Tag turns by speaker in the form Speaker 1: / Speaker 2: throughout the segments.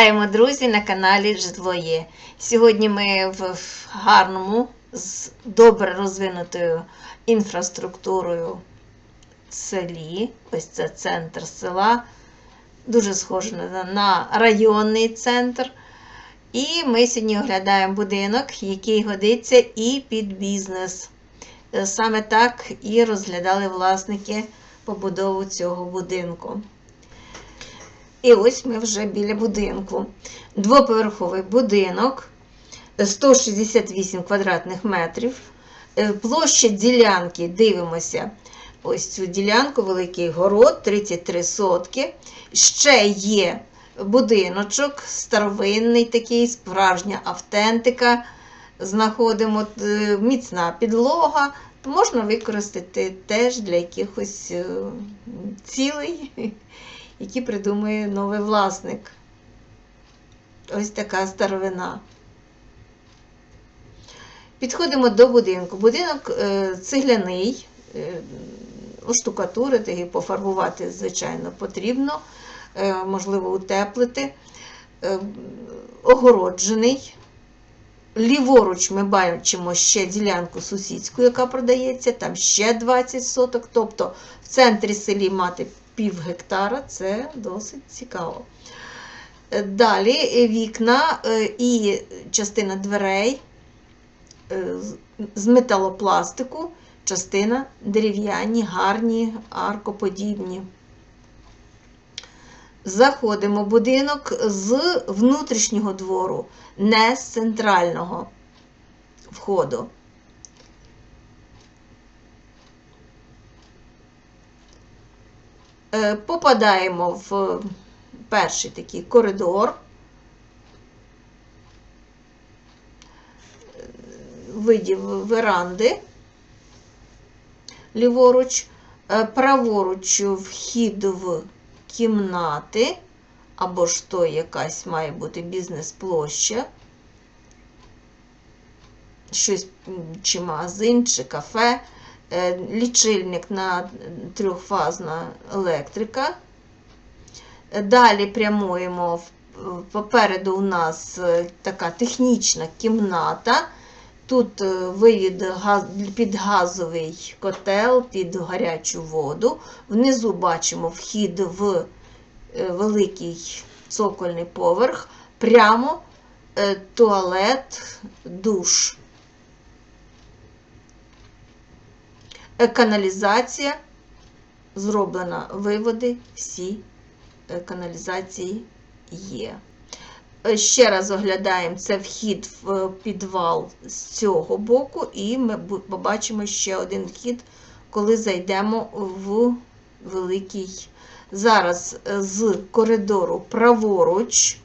Speaker 1: Вітаємо, друзі, на каналі Житло Є. Сьогодні ми в гарному, з добре розвинутою інфраструктурою селі. Ось це центр села. Дуже схоже на, районний центр. І ми сьогодні оглядаємо будинок, який годиться і під бізнес. Саме так і розглядали власники побудову цього будинку. І ось ми вже біля будинку. Двоповерховий будинок, 168 квадратних метрів. Е, Площа ділянки, дивимося, ось цю ділянку, великий город, 33 сотки. Ще є будиночок, старовинний такий, справжня автентика. Знаходимо е, міцна підлога. Можна використати теж для якихось е, цілей які придумує новий власник. Ось така старовина. Підходимо до будинку. Будинок е, цегляний, е, оштукатурити і пофарбувати, звичайно, потрібно, е, можливо, утеплити, огороджений. Ліворуч ми бачимо ще ділянку сусідську, яка продається, там ще 20 соток. Тобто в центрі селі мати пів гектара це досить цікаво. Далі вікна е, і частина дверей е, з металопластику, частина дерев'яні, гарні, аркоподібні. Заходимо в будинок з внутрішнього двору, не з центрального входу. Попадаємо в перший такий коридор. Видів веранди, ліворуч, Е, праворуч вхід в кімнати, або ж то якась має бути бізнес-площа, щось чи магазин, чи кафе, Е, лічильник на трьохфазна електрика. Е, Далі прямуємо попереду у нас е, така технічна кімната. Тут е, вивід під газовий котел, під гарячу воду. Внизу бачимо вхід в е, великий цокольний поверх, прямо е, туалет, душ. Каналізація зроблена, виводи, всі е, каналізації є. Е, Ще раз оглядаємо це вхід в підвал з цього боку, і ми побачимо ще один вхід, коли зайдемо в великий. Зараз е, з коридору праворуч.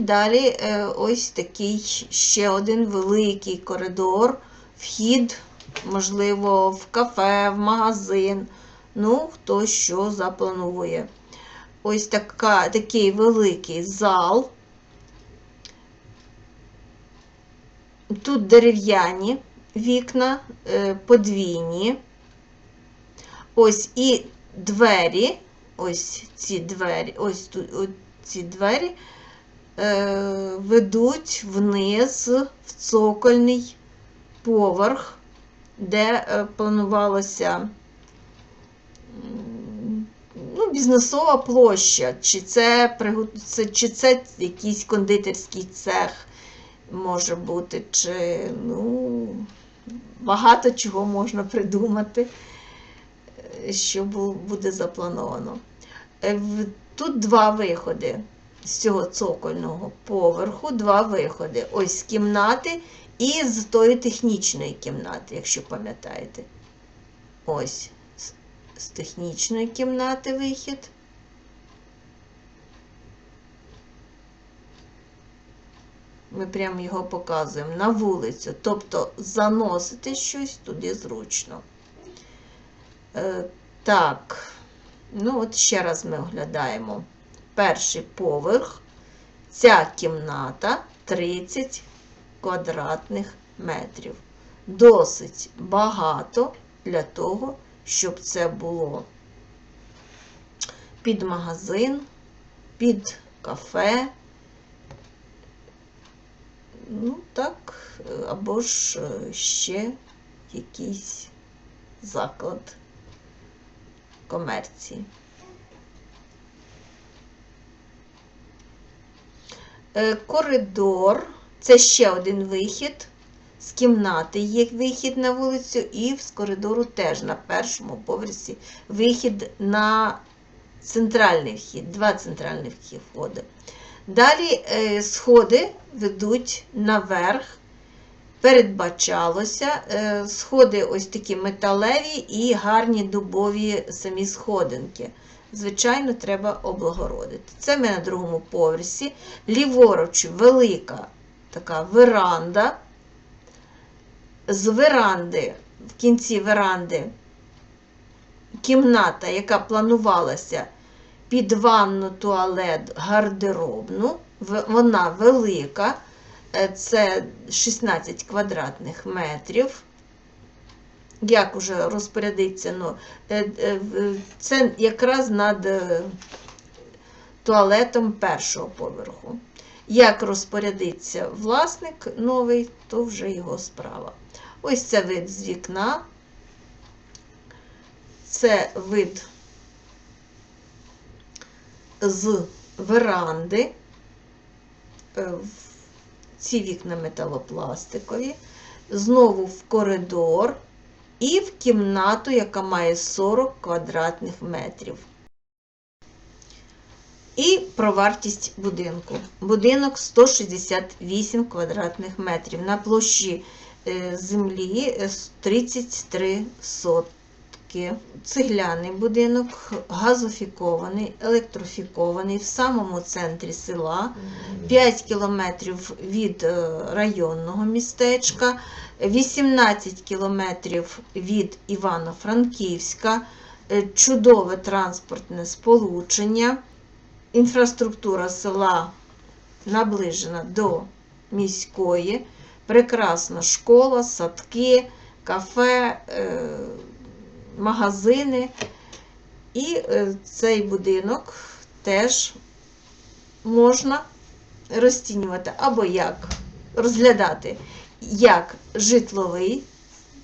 Speaker 1: Далі е, ось такий ще один великий коридор, вхід, можливо, в кафе, в магазин. Ну, хто що запланує. Ось така, такий великий зал. Тут дерев'яні вікна, е, подвійні. Ось і двері, ось ці двері, ось тут ось ці двері ведуть вниз в цокольний поверх, де е, планувалося ну, бізнесова площа, чи це, чи це якийсь кондитерський цех може бути, чи ну, багато чого можна придумати, е, що буде заплановано. Е, Тут два виходи з цього цокольного поверху, два виходи. Ось з кімнати і з тої технічної кімнати, якщо пам'ятаєте. Ось з- технічної кімнати вихід. Ми прямо його показуємо на вулицю. Тобто заносити щось туди зручно. Е, так, ну от ще раз ми оглядаємо перший поверх. Ця кімната 30 квадратних метрів. Досить багато для того, щоб це було під магазин, під кафе. Ну, так, або ж е, ще якийсь заклад комерції. Коридор це ще один вихід. З кімнати є вихід на вулицю, і з коридору теж на першому поверсі вихід на центральний вхід, два центральних входи. Далі е, сходи ведуть наверх. Передбачалося, е, сходи ось такі металеві і гарні дубові самі сходинки. Звичайно, треба облагородити. Це ми на другому поверсі. Ліворуч велика така веранда. З веранди, в кінці веранди, кімната, яка планувалася під ванну, туалет, гардеробну. Вона велика, е, це 16 квадратних метрів. Як уже розпорядиться, ну, е, е, це якраз над е, туалетом першого поверху. Як розпорядиться власник новий, то вже його справа. Ось це вид з вікна. Це вид з веранди. Ці вікна металопластикові. Знову в коридор і в кімнату, яка має 40 квадратних метрів. І про вартість будинку. Будинок 168 квадратних метрів. На площі е, землі е, 33 сотки. Цегляний будинок, газофікований, електрофікований в самому центрі села, 5 кілометрів від е, районного містечка, 18 кілометрів від Івано-Франківська, е, чудове транспортне сполучення. Інфраструктура села наближена до міської, прекрасна школа, садки, кафе, е, магазини. І е, цей будинок теж можна розцінювати або як розглядати як житловий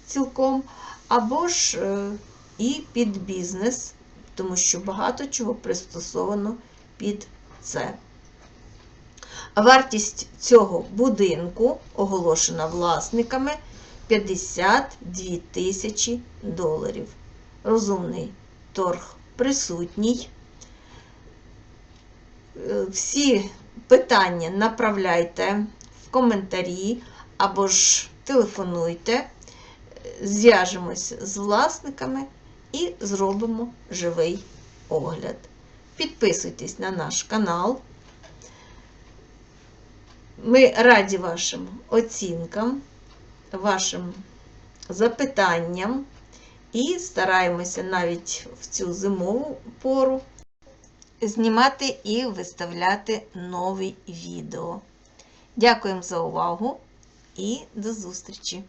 Speaker 1: цілком, або ж е, і під бізнес, тому що багато чого пристосовано під це. Вартість цього будинку оголошена власниками 52 тисячі доларів. Розумний торг присутній. Е, Всі питання направляйте в коментарі або ж телефонуйте, зв'яжемось з власниками і зробимо живий огляд. Підписуйтесь на наш канал. Ми раді вашим оцінкам, вашим запитанням і стараємося навіть в цю зимову пору знімати і виставляти нові відео. Дякуємо за увагу і до зустрічі!